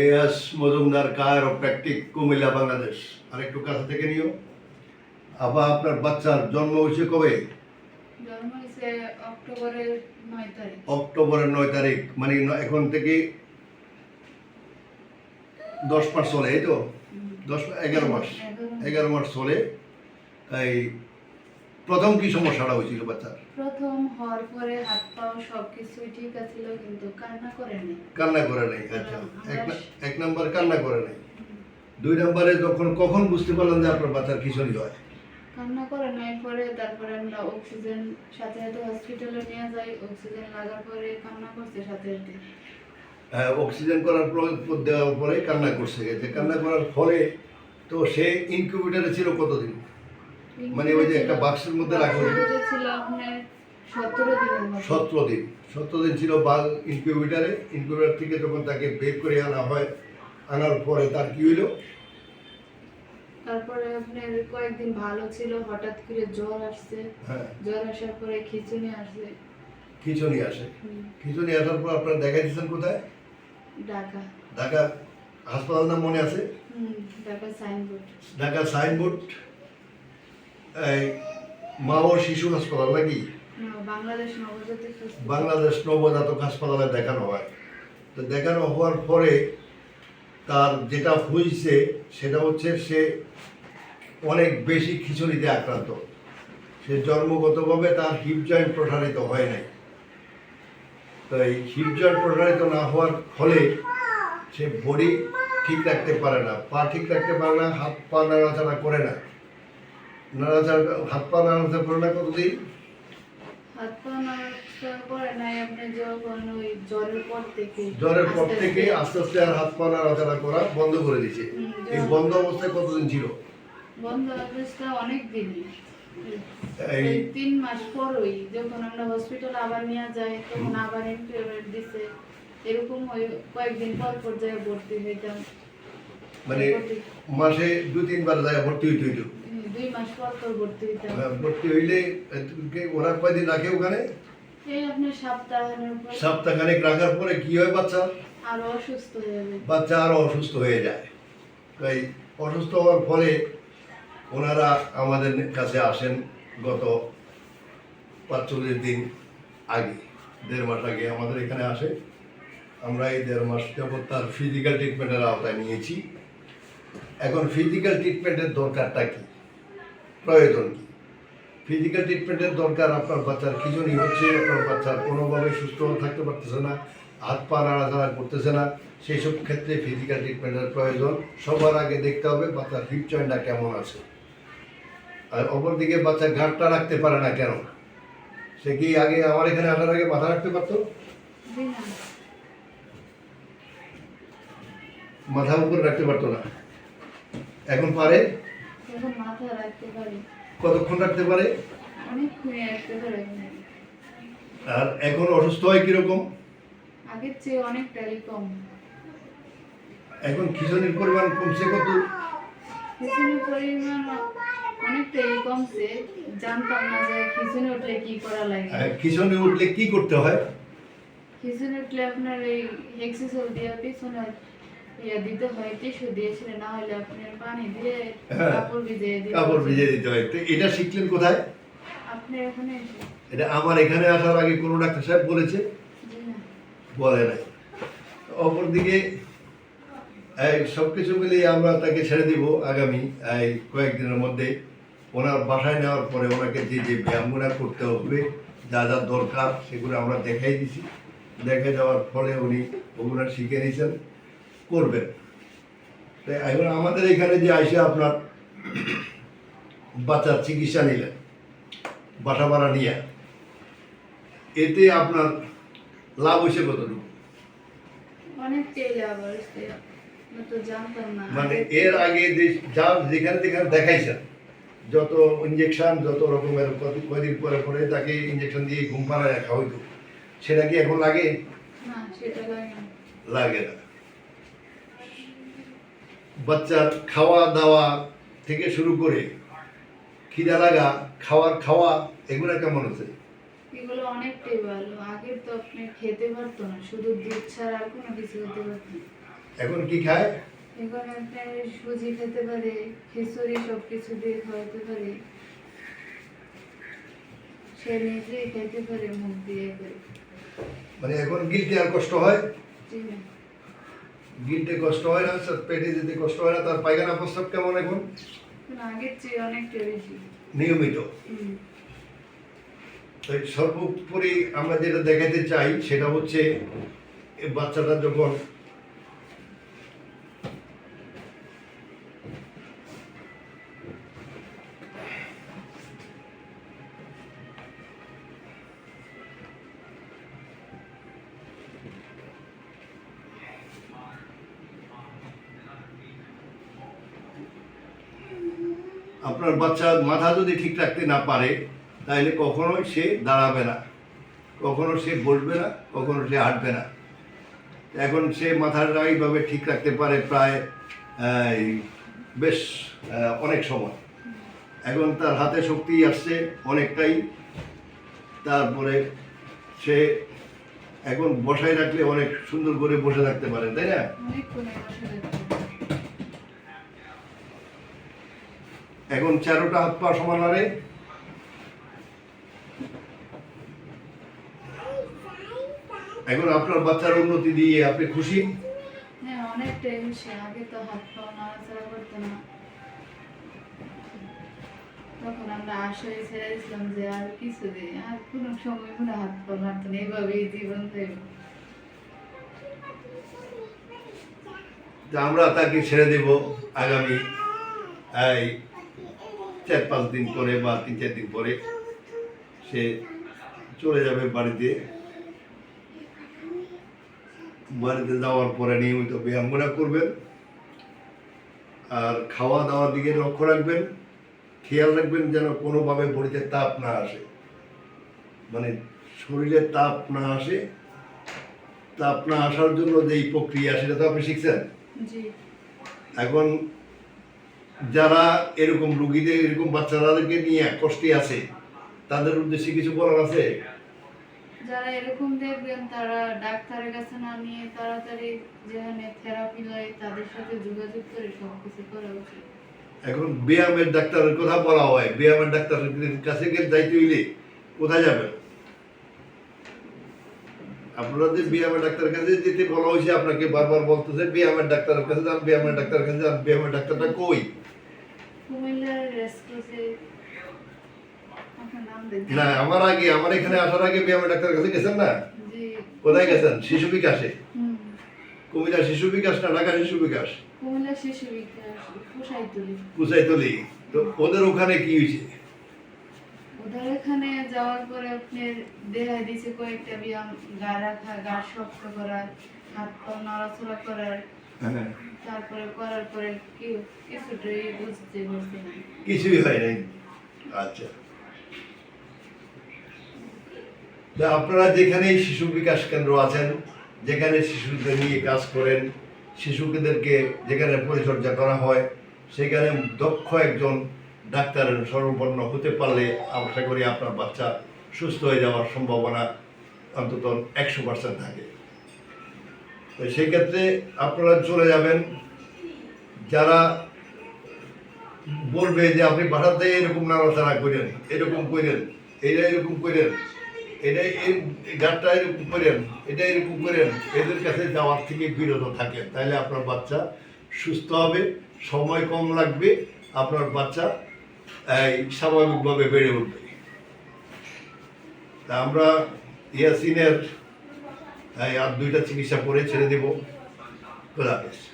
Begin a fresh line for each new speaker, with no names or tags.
As Majumdar chiropractic Cumilla Bangladesh আরেকটু কাছে থেকে নিও। আবার আপনার বাচ্চার জন্ম হয়েছে কবে?
অক্টোবরের নয় তারিখ।
মানে এখন থেকে দশ মাস চলে এই তো? দশ এগারো মাস।
এগারো মাস।
চলে। এই প্রথম কি সমস্যাটা হয়েছিল বাচ্চার
প্রথম হওয়ার পরে হাত পাও সব কিছুই ঠিক আছিল কিন্তু কান্না করেনি
কান্না করে নাই আচ্ছা। এক এক নাম্বার কান্না করে নাই। দুই নম্বরে যখন কখন বুঝতে পারলেন যে আপনার বাচ্চার খিচুড়ি হয়?
কান্না করে নাই পরে তারপরে আমরা অক্সিজেন সাথে সাথে হসপিটালে নিয়ে যাই। অক্সিজেন লাগার পরে কান্না করছে সাথে সাথে।
হ্যাঁ, অক্সিজেন করার পর- পর দেওয়ার পরে কান্না করছে। গেছে কান্না করার ফলে তো সে ইনকিউবেটারে ছিল কতদিন? মানে ওই যে একটা বাক্সের মধ্যে রাখা।
ছিল আপনার সতেরো
দিন। সতেরো দিন ছিল বাল ইনকিউবেটারে। ইনকিউবেটার থেকে যখন তাকে বের করে আনা হয় আনার পরে তার কি হইল?
তারপরে আপনার কয়েকদিন ভালো ছিল হঠাৎ করে জ্বর আসছে।
হ্যাঁ।
জ্বর আসার পরে খিচুনি আসছে
খিচুনি আসে। খিচুনি আসার পর আপনারা দেখা দিচ্ছেন কোথায়?
ঢাকা।
ঢাকা হাসপাতাল নাম মনে আছে?
ঢাকা সাইনবোর্ড।
ঢাকা সাইনবোর্ড। মা ও শিশু হাসপাতাল নাকি?
বাংলাদেশ নবজাতক হাসপাতাল।
দেখানো হয়। তো দেখানো হওয়ার পরে তার যেটা হয়েছে সেটা হচ্ছে সে অনেক বেশি খিচুড়িতে আক্রান্ত। সে জন্মগতভাবে তার হিপ জয়েন্ট প্রসারিত হয় নাই। তো এই হিপ জয়েন্ট প্রসারিত না হওয়ার ফলে সে বডি ঠিক রাখতে পারে না পা ঠিক রাখতে পারে না হাত পা নাড়াচাড়া করে না। নাড়াচাড়া হাত পা নাড়াচাড়া করে না কতদিন?
হাত পা নাড়াচাড়া করে নাই আপনি যখন ওই জ্বরের পর থেকে
জ্বরের পর থেকে
আস্তে
আস্তে আর হাত পা নাড়াচাড়া করা বন্ধ করে দিয়েছে। এই বন্ধ অবস্থায় কতদিন ছিল?
বন্ধ অবস্থা অনেক দিন
এই
তিন মাস পরই যখন আমরা হসপিটাল আবার নিয়ে যাই তখন আবার দিছে। এরকম ওই কয়েকদিন পর পর যায় ভর্তি হইতাম।
মানে মাসে দু তিনবার যায় ভর্তি হইতে হইতো।
দুই মাস পর পর ভর্তি হইতাম
আহ, ভর্তি হইলে ওরা কয়দিন রাখে ওখানে?
এই আপনার সপ্তাহের পর
সপ্তাহখানেক রাখার পরে কি হয় বাচ্চা?
আরও অসুস্থ হয়ে যাবে।
বাচ্চা আরও অসুস্থ হয়ে যায়। তাই অসুস্থ হওয়ার ফলে ওনারা আমাদের কাছে আসেন গত পাঁচচল্লিশ দিন আগে দেড় মাস আগে আমাদের এখানে আসে। আমরা এই দেড় মাস যাবত তার ফিজিক্যাল ট্রিটমেন্টের আওতায় নিয়েছি। এখন ফিজিক্যাল ট্রিটমেন্টের দরকারটা কি? প্রয়োজন। ফিজিক্যাল ট্রিটমেন্টের দরকার, আপনার বাচ্চার খিচুনি হচ্ছে, আপনার বাচ্চার কোনোভাবে সুস্থ থাকতে পারতেছে না, হাত পা নাড়াচাড়া করতেছে না সেই সব ক্ষেত্রে ফিজিক্যাল ট্রিটমেন্টের প্রয়োজন। সবার আগে দেখতে হবে বাচ্চার হিপ জয়েন্টটা কেমন আছে। আর অপরদিকে বাচ্চা ঘাটটা রাখতে পারে না কেন? সে কি আগে আমার এখানে আসার আগে মাথা রাখতে পারতো? মাথা উপর রাখতে পারতো না। এখন পারে?
মাথা রাখতে পারি।
কতক্ষণ রাখতে পারে?
অনেকক্ষণ রাখতে পারে
আর এখন অসুস্থ হয় কীরকম?
আগের চেয়ে অনেকটাই কম।
এখন খিচুনির পরিমাণ কমছে কত?
খিচুনির পরিমাণ অনেকটাই কমছে। জানতাম না যে খিচুনি উঠলে কি করা লাগে।
খিচুনি উঠলে কি করতে হয়?
খিচুনি উঠলে আপনার এই হেক্সিসল দিয়ে পিছনে ইয়া দিতে হয় টিস্যু দিয়েছিল না হলে আপনার পানি দিয়ে
হ্যাঁ।
কাপড় ভিজিয়ে দিতে
কাপড়
হয়।
ভিজিয়ে দিতে হয়। তো এটা শিখলেন কোথায়?
আপনি
এটা আমার এখানে আসার আগে কোনো ডাক্তার সাহেব বলেছে?
না
বলে নাই। অপরদিকে এই সব কিছু মিলিয়ে আমরা তাকে ছেড়ে দিব আগামী এই কয়েকদিনের মধ্যে। ওনার বাসায় নেওয়ার পরে ওনাকে যে যে ব্যায়ামগুলো করতে হবে যা যা দরকার সেগুলো আমরা দেখাই দিছি। দেখে যাওয়ার ফলে উনি ওগুলো শিখে নিয়েছেন করবেন তো এখন আমাদের এখানে যে আইসে আপনার বাচ্চার চিকিৎসা নিলেন বাসা ভাড়া নিয়ে এতে আপনার লাভ হয়েছে কতটুকু? মানে এর আগে যে যা যেখানে যেখানে দেখাইছেন যত ইঞ্জেকশন যত রকমের কত- কয়দিন পরে পরে তাকে ইঞ্জেকশন দিয়ে ঘুম পাড়ায় রাখা হইতো সেটা কি এখন লাগে?
লাগে না।
বাচ্চার খাওয়া দাওয়া থেকে শুরু করে খিদা লাগা খাওয়ার খাওয়া এগুলো কেমন হচ্ছে
এগুলো অনেকটাই ভালো আগে তো আপনি খেতে পারতো না। শুধু দুধ ছাড়া আর কোনো কিছু খেতে পারতো না।
এখন কি খায়?
এখন আপনার সুজি খেতে পারে খিচুড়ি সব কিছু দিয়ে খাওয়াতে পারে। সে নিজেই খেতে পারে মুখ দিয়ে করে।
মানে এখন গিলতে আর কষ্ট হয়?
জি না
গিলতে কষ্ট হয় না স্যার পেটে যেতে কষ্ট হয় না তার পায়খানা প্রস্তাব কেমন এখন? নিয়মিত। তাই সর্বোপরি আমরা যেটা দেখাতে চাই সেটা হচ্ছে এই বাচ্চাটা যখন আপনার বাচ্চা মাথা যদি ঠিক রাখতে না পারে, তাহলে কখনোই সে দাঁড়াবে না। কখনো সে বসবে না, কখনো সে হাঁটবে না। এখন সে মাথাটা এইভাবে ঠিক রাখতে পারে প্রায় বেশ অনেক সময়। এখন তার হাতে শক্তি আসছে অনেকটাই। তারপরে সে এখন বসায় রাখলে অনেক সুন্দর করে বসে থাকতে পারে, তাই না
অনেকক্ষণ বসে থাকতে পারে।
এখন চারোটা হাত পা সমান হারে এখন আপনার বাচ্চার উন্নতি দিয়ে আপনি খুশি?
হ্যাঁ অনেকটাই আগে তো হাত পা নাড়াচাড়া করতো না। তখন আমরা আশায় যে আর কিছু নেই আর কোনো সময় কোনো হাত পা নাড়তো না এইভাবেই জীবন থাকবে
আমরা তাকে ছেড়ে দেব আগামী এই চার পাঁচ দিন পরে বা তিন চার দিন পরে সে চলে যাবে বাড়িতে। বাড়িতে যাওয়ার পরে নিয়মিত ব্যায়ামগুলো করবেন আর খাওয়া দাওয়ার দিকে লক্ষ্য রাখবেন খেয়াল রাখবেন যেন কোনোভাবে বডিতে তাপ না আসে। মানে শরীরে তাপ না আসে তাপ না আসার জন্য যেই প্রক্রিয়া সেটা তো আপনি শিখছেন। এখন যারা এরকম রুগীদের এরকম বাচ্চাদেরকে নিয়ে কষ্টে আছে তাদের উদ্দেশ্যে কিছু বলার আছে?
যারা এরকম দেখবেন তারা ডাক্তারের কাছে না নিয়ে তাড়াতাড়ি যেখানে থেরাপি লয় তাদের সাথে যোগাযোগ করে সব কিছু করা উচিত।
এখন ব্যায়ামের ডাক্তারের কথা বলা হয় ব্যায়ামের ডাক্তারের কাছে গিয়ে যাইতে হইলে কোথায় যাবেন? আপনাদের ব্যায়ামের ডাক্তারের কাছে যেতে বলা হয়েছে আপনাকে বারবার বলতেছে ব্যায়ামের ডাক্তারের কাছে যান ব্যায়ামের ডাক্তারের কাছে যান ব্যায়ামের ডাক্তারটা কই?
কুমিল্লার
না আমার আগে আমার এখানে আসার আগে ব্যায়ামের ডাক্তারের কাছে গেছেন না? কোথায় গেছেন? শিশু বিকাশে কুমিল্লা শিশু বিকাশ না ঢাকা শিশু বিকাশ?
কুমিল্লা শিশু বিকাশ কুশাইতুলি।
তো ওদের ওখানে কি হয়েছে?
ওদের এখানে যাওয়ার পরে আপনি দেখা দিয়েছে কয়েকটা ব্যায়াম গা রাখা গা শক্ত করার হাত পা নড়াচড়া করার।
হ্যাঁ। কিছুই হয় নাই। আচ্ছা। আপনারা যেখানে শিশু বিকাশ কেন্দ্র আছেন, যেখানে শিশুদের নিয়ে কাজ করেন, শিশুদেরকে যেখানে পরিচর্যা করা হয়, সেখানে দক্ষ একজন ডাক্তারের সর্বপন্ন হতে পারলে আশা করি আপনার বাচ্চা সুস্থ হয়ে যাওয়ার সম্ভাবনা অন্তত একশো পার্সেন্ট থাকে। তো সেক্ষেত্রে আপনারা চলে যাবেন। যারা বলবে যে আপনি বাসাতে এরকম নাড়াচাড়া করেন, এরকম করেন, এটা এরকম করেন, এটা এই গানটা এরকম করেন, এটা এরকম করেন, এদের কাছে যাওয়ার থেকে বিরত থাকেন। তাহলে আপনার বাচ্চা সুস্থ হবে, সময় কম লাগবে, আপনার বাচ্চা, এই, স্বাভাবিকভাবে বেড়ে উঠবে। তা আমরা ইয়াসিনের আর দুইটা চিকিৎসা করে ছেড়ে দেবো। খোলা হাফেজ।